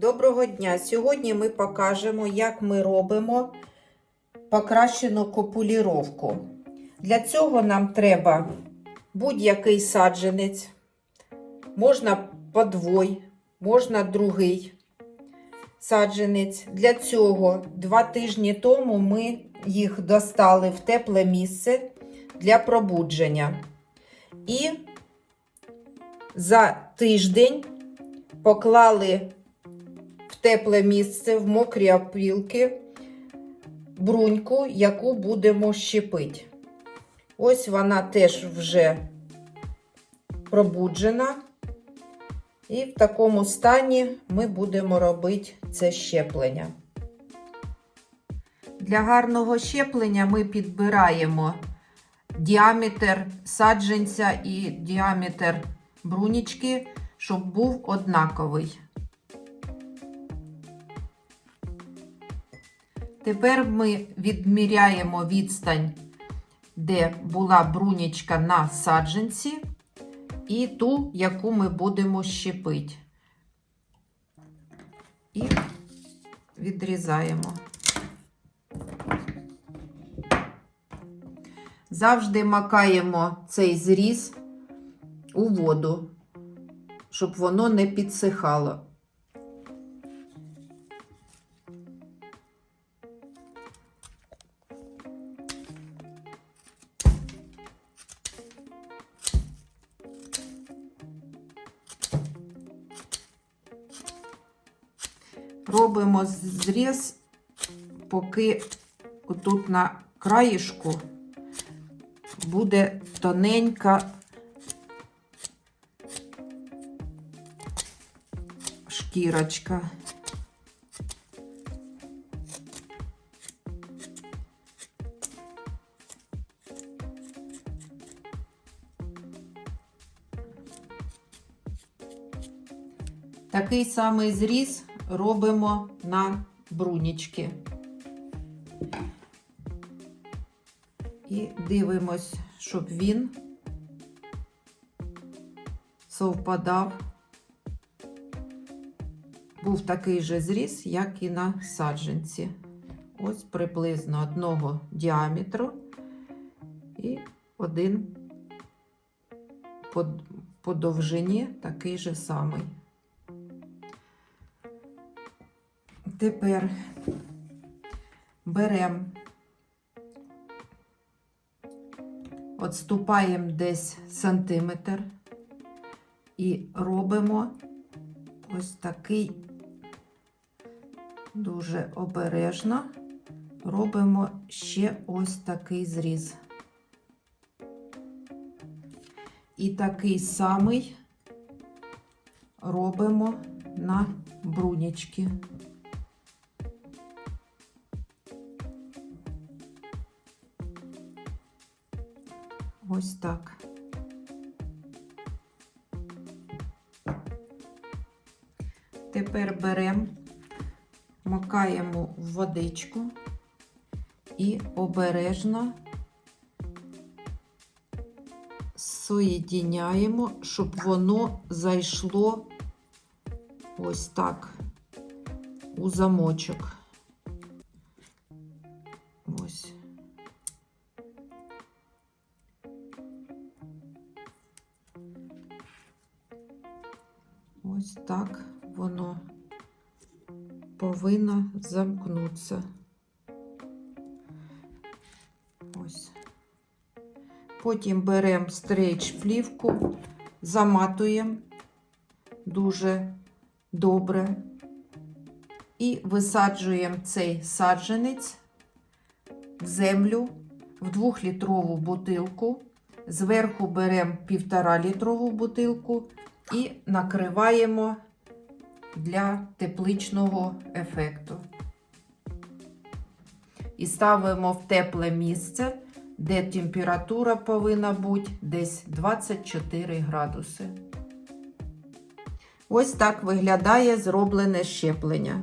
Доброго дня! Сьогодні ми покажемо, як ми робимо покращену копуліровку. Для цього нам треба будь-який саджанець, можна подвой, можна другий саджанець. Для цього два тижні тому ми їх достали в тепле місце для пробудження. І за тиждень поклали тепле місце, в мокрі опілки, бруньку, яку будемо щепити. Ось вона теж вже пробуджена. І в такому стані ми будемо робити це щеплення. Для гарного щеплення ми підбираємо діаметр саджанця і діаметр брунічки, щоб був однаковий. Тепер ми відміряємо відстань, де була брунічка на саджанці, і ту, яку ми будемо щепити. І відрізаємо. Завжди макаємо цей зріз у воду, щоб воно не підсихало. Робимо зріз, поки отут на краєшку буде тоненька шкірочка. Такий самий зріз робимо на брунічки. І дивимось, щоб він совпадав. Був такий же зріз, як і на саджанці. Ось приблизно одного діаметру і один по, по довжині такий же самий. Тепер беремо, відступаємо десь сантиметр і робимо ось такий дуже обережно, робимо ще ось такий зріз. І такий самий робимо на брунічки. Ось так. Тепер беремо, макаємо в водичку і обережно соєдіняємо, щоб воно зайшло ось так у замочок. Ось так воно повинно замкнутися. Ось. Потім беремо стрейч плівку, заматуємо дуже добре і висаджуємо цей саджанець в землю в 2-літрову бутилку. Зверху беремо 1,5 літрову бутилку і накриваємо для тепличного ефекту. І ставимо в тепле місце, де температура повинна бути десь 24 градуси. Ось так виглядає зроблене щеплення.